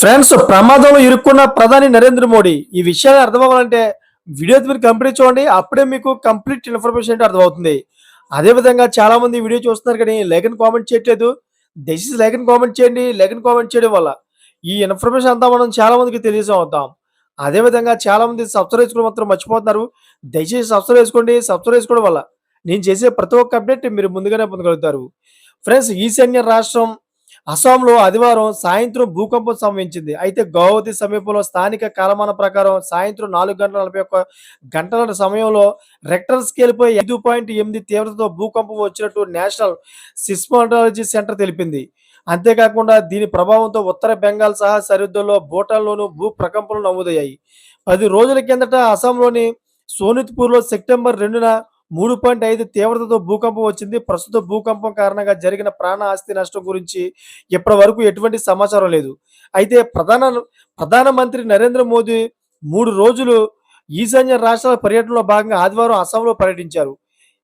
Friends ప్రమాదంలో ఇరుక్కున్న ప్రధాని నరేంద్ర మోడీ. ఈ విషయాన్ని అర్థం అవ్వాలంటే వీడియో మీరు కంప్లీట్ చూడండి అప్పుడే మీకు కంప్లీట్ ఇన్ఫర్మేషన్ అంటే అర్థమవుతుంది. అదే విధంగా చాలా మంది వీడియో చూస్తున్నారు కానీ లేఖను కామెంట్ చేయట్లేదు. దయచేసి లైకన్ కామెంట్ చేయండి లేఖను కామెంట్ చేయడం వల్ల ఈ ఇన్ఫర్మేషన్ అంతా మనం చాలా మందికి తెలియజేసాం అదేవిధంగా అదే విధంగా చాలా మంది సబ్స్క్రైబ్ చేసుకోవడం మాత్రం మర్చిపోతున్నారు. దయచేసి సబ్స్క్రైబ్ చేసుకోండి సబ్స్క్రైబ్ చేసుకోవడం వల్ల నేను చేసే ప్రతి ఒక్క అప్డేట్ మీరు ముందుగానే పొందగలుగుతారు. ఫ్రెండ్స్ ఈశాన్య రాష్ట్రం అస్సాంలో ఆదివారం సాయంత్రం భూకంపం సంభవించింది. అయితే గౌహతి సమీపంలో స్థానిక కాలమాన ప్రకారం సాయంత్రం నాలుగు గంటల నలభై ఒక్క గంటల సమయంలో రెక్టర్ స్కేల్ పై ఐదు పాయింట్ ఎనిమిది తీవ్రతతో భూకంపం వచ్చినట్టు నేషనల్ సిస్మాటాలజీ సెంటర్ తెలిపింది. అంతేకాకుండా దీని ప్రభావంతో ఉత్తర బెంగాల్ సహా సరిహద్దుల్లో భూటాన్లోనూ భూ ప్రకంపనలు నమోదయ్యాయి. పది రోజుల కిందట అస్సాంలోని సోనిత్పూర్లో సెప్టెంబర్ రెండున మూడు పాయింట్ ఐదు తీవ్రతతో భూకంపం వచ్చింది. ప్రస్తుత భూకంపం కారణంగా జరిగిన ప్రాణ ఆస్తి నష్టం గురించి ఇప్పటి వరకు ఎటువంటి సమాచారం లేదు. అయితే ప్రధాన ప్రధానమంత్రి నరేంద్ర మోదీ మూడు రోజులు ఈశాన్య రాష్ట్రాల పర్యటనలో భాగంగా ఆదివారం అస్సాంలో పర్యటించారు.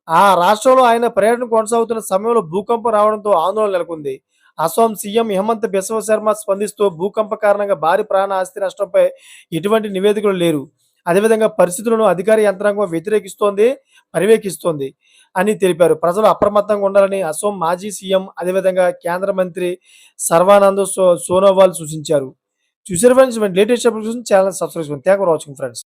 ఆ రాష్ట్రంలో ఆయన పర్యటన కొనసాగుతున్న సమయంలో భూకంపం రావడంతో ఆందోళన నెలకొంది. అస్సాం సీఎం హేమంత్ బిశ్వ శర్మ స్పందిస్తూ భూకంప కారణంగా భారీ ప్రాణ ఆస్తి నష్టంపై ఎటువంటి నివేదికలు లేరు. అదేవిధంగా పరిస్థితులను అధికార యంత్రాంగం వ్యతిరేకిస్తోంది పర్యవేక్షిస్తోంది అని తెలిపారు. ప్రజలు అప్రమత్తంగా ఉండాలని అసోం మాజీ సీఎం అదేవిధంగా కేంద్ర మంత్రి సర్వానంద్ సో సోనోవాల్ సూచించారు. చూసారు friends latest updates channel subscribe చేసుకోండి థ్యాంక్ ఫర్ వాచింగ్ ఫ్రెండ్స్.